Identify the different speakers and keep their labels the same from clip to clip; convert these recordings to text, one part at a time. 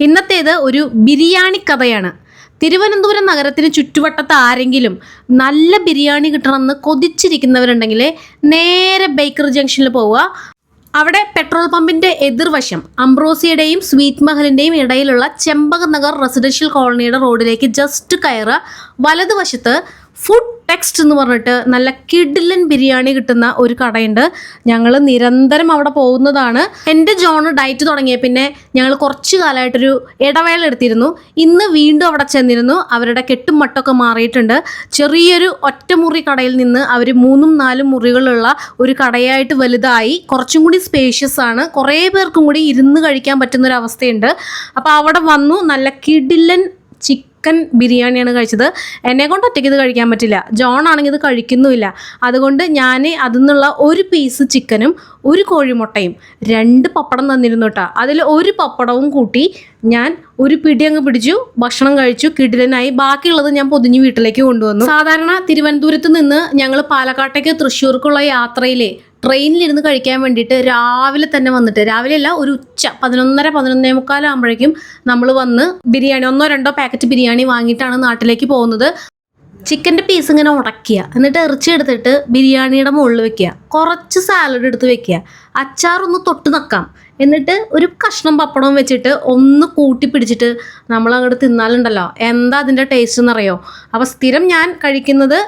Speaker 1: ഇന്നത്തേത് ഒരു ബിരിയാണി കഥയാണ്. തിരുവനന്തപുരം നഗരത്തിന് ചുറ്റുവട്ടത്ത് ആരെങ്കിലും നല്ല ബിരിയാണി കിട്ടണമെന്ന് കൊതിച്ചിരിക്കുന്നവരുണ്ടെങ്കിൽ നേരെ ബേക്കറി ജംഗ്ഷനിൽ പോവുക. അവിടെ പെട്രോൾ പമ്പിന്റെ എതിർവശം അംബ്രോസിയുടെയും സ്വീറ്റ് മഹലിന്റെയും ഇടയിലുള്ള ചെമ്പക നഗർ റെസിഡൻഷ്യൽ കോളനിയുടെ റോഡിലേക്ക് ജസ്റ്റ് കയറുക. വലതുവശത്ത് ഫുഡ് ടെക്സ്റ്റ് എന്ന് പറഞ്ഞിട്ട് നല്ല കിഡിലൻ ബിരിയാണി കിട്ടുന്ന ഒരു കടയുണ്ട്. ഞങ്ങൾ നിരന്തരം അവിടെ പോകുന്നതാണ്. എന്റെ ജോണ് ഡയറ്റ് തുടങ്ങിയ പിന്നെ ഞങ്ങൾ കുറച്ച് കാലമായിട്ടൊരു ഇടവേള എടുത്തിരുന്നു. ഇന്ന് വീണ്ടും അവിടെ ചെന്നിരുന്നു. അവരുടെ കെട്ടും മട്ടൊക്കെ മാറിയിട്ടുണ്ട്. ചെറിയൊരു ഒറ്റമുറി കടയിൽ നിന്ന് അവർ മൂന്നും നാലും മുറികളുള്ള ഒരു കടയായിട്ട് വലുതായി. കുറച്ചും കൂടി സ്പേഷ്യസ് ആണ്. കുറേ പേർക്കും കൂടി ഇരുന്ന് കഴിക്കാൻ പറ്റുന്ന ഒരു അവസ്ഥയുണ്ട്. അപ്പോൾ അവിടെ വന്നു. നല്ല കിഡിലൻ ചിക്കൻ ബിരിയാണിയാണ് കഴിച്ചത്. എന്നെ കൊണ്ട് ഒറ്റയ്ക്ക് ഇത് കഴിക്കാൻ പറ്റില്ല. ജോൺ ആണെങ്കിൽ ഇത് കഴിക്കുന്നുമില്ല. അതുകൊണ്ട് ഞാൻ അതിൽ നിന്നുള്ള ഒരു പീസ് ചിക്കനും ഒരു കോഴിമുട്ടയും രണ്ട് പപ്പടം തന്നിരുന്നു കേട്ടോ അതിൽ ഒരു പപ്പടവും കൂട്ടി ഞാൻ ഒരു പിടി അങ്ങ് പിടിച്ചു ഭക്ഷണം കഴിച്ചു കിടിലനായി. ബാക്കിയുള്ളത് ഞാൻ പൊതിഞ്ഞ് വീട്ടിലേക്ക് കൊണ്ടുവന്നു. സാധാരണ തിരുവനന്തപുരത്ത് നിന്ന് ഞങ്ങൾ പാലക്കാട്ടേക്ക് തൃശ്ശൂർക്കുള്ള യാത്രയിലെ ട്രെയിനിലിരുന്ന് കഴിക്കാൻ വേണ്ടിയിട്ട് രാവിലെ തന്നെ വന്നിട്ട് രാവിലെ അല്ല ഒരു ഉച്ച പതിനൊന്നര പതിനൊന്നേ മുക്കാലാകുമ്പോഴേക്കും നമ്മൾ വന്ന് ബിരിയാണി ഒന്നോ രണ്ടോ പാക്കറ്റ് ബിരിയാണി വാങ്ങിയിട്ടാണ് നാട്ടിലേക്ക് പോകുന്നത്. ചിക്കന്റെ പീസ് ഇങ്ങനെ ഉടക്കുക എന്നിട്ട് ഇറച്ചി എടുത്തിട്ട് ബിരിയാണിയുടെ മുകളിൽ വെക്കുക. കുറച്ച് സാലഡ് എടുത്ത് വെക്കുക. അച്ചാറൊന്ന് തൊട്ട് നക്കാം. എന്നിട്ട് ഒരു കഷ്ണം പപ്പടവും വെച്ചിട്ട് ഒന്ന് കൂട്ടി പിടിച്ചിട്ട് നമ്മൾ അങ്ങോട്ട് തിന്നാലുണ്ടല്ലോ. എന്താ അതിന്റെ ടേസ്റ്റ് എന്നറിയോ? അപ്പോൾ സ്ഥിരം ഞാൻ കഴിക്കുന്നത്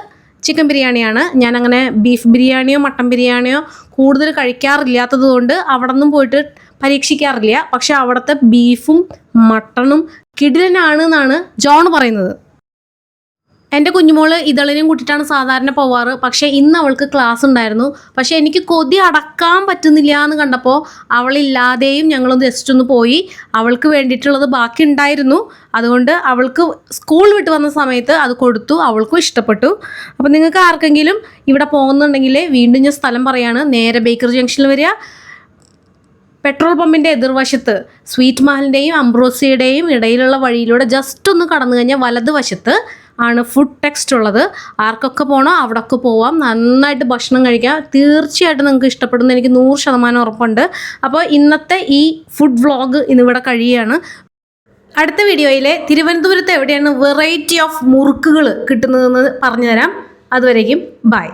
Speaker 1: ചിക്കൻ ബിരിയാണിയാണ്. ഞാൻ അങ്ങനെ ബീഫ് ബിരിയാണിയോ മട്ടൻ ബിരിയാണിയോ കൂടുതൽ കഴിക്കാറില്ലാത്തത് കൊണ്ട് അവിടെ നിന്നും പോയിട്ട് പരീക്ഷിക്കാറില്ല. പക്ഷെ അവിടുത്തെ ബീഫും മട്ടണും കിടിലനാണ് എന്നാണ് ജോൺ പറയുന്നത്. എന്റെ കുഞ്ഞുമോൾ ഇതളിനെയും കൂട്ടിയിട്ടാണ് സാധാരണ പോവാറ്. പക്ഷേ ഇന്ന് അവൾക്ക് ക്ലാസ് ഉണ്ടായിരുന്നു. പക്ഷേ എനിക്ക് കൊതി അടക്കാൻ പറ്റുന്നില്ല എന്ന് കണ്ടപ്പോൾ അവളില്ലാതെയും ഞങ്ങളൊന്ന് ജസ്റ്റ് ഒന്ന് പോയി. അവൾക്ക് വേണ്ടിയിട്ടുള്ളത് ബാക്കി ഉണ്ടായിരുന്നു. അതുകൊണ്ട് അവൾക്ക് സ്കൂൾ വിട്ട് വന്ന സമയത്ത് അത് കൊടുത്തു. അവൾക്കും ഇഷ്ടപ്പെട്ടു. അപ്പോൾ നിങ്ങൾക്ക് ആർക്കെങ്കിലും ഇവിടെ പോകുന്നുണ്ടെങ്കിൽ വീണ്ടും ഞാൻ സ്ഥലം പറയാണ്. നേരെ ബേക്കറി ജംഗ്ഷനിൽ വരിക. പെട്രോൾ പമ്പിന്റെ എതിർവശത്ത് സ്വീറ്റ് മഹലിന്റെയും അംബ്രോസിയുടെയും ഇടയിലുള്ള വഴിയിലൂടെ ജസ്റ്റ് ഒന്ന് കടന്നു കഴിഞ്ഞാൽ വലതുവശത്ത് ആണ് ഫുഡ് ടെക്സ്റ്റ് ഉള്ളത്. ആർക്കൊക്കെ പോകണോ അവിടൊക്കെ പോവാം. നന്നായിട്ട് ഭക്ഷണം കഴിക്കാം. തീർച്ചയായിട്ടും നിങ്ങൾക്ക് ഇഷ്ടപ്പെടുന്ന എനിക്ക് നൂറ് ശതമാനം ഉറപ്പുണ്ട്. അപ്പോൾ ഇന്നത്തെ ഈ ഫുഡ് വ്ളോഗ് ഇന്നിവിടെ കഴിയുകയാണ്. അടുത്ത വീഡിയോയിലെ തിരുവനന്തപുരത്ത് എവിടെയാണ് വെറൈറ്റി ഓഫ് മുറുക്കുകൾ കിട്ടുന്നതെന്ന് പറഞ്ഞുതരാം. അതുവരേക്കും ബൈ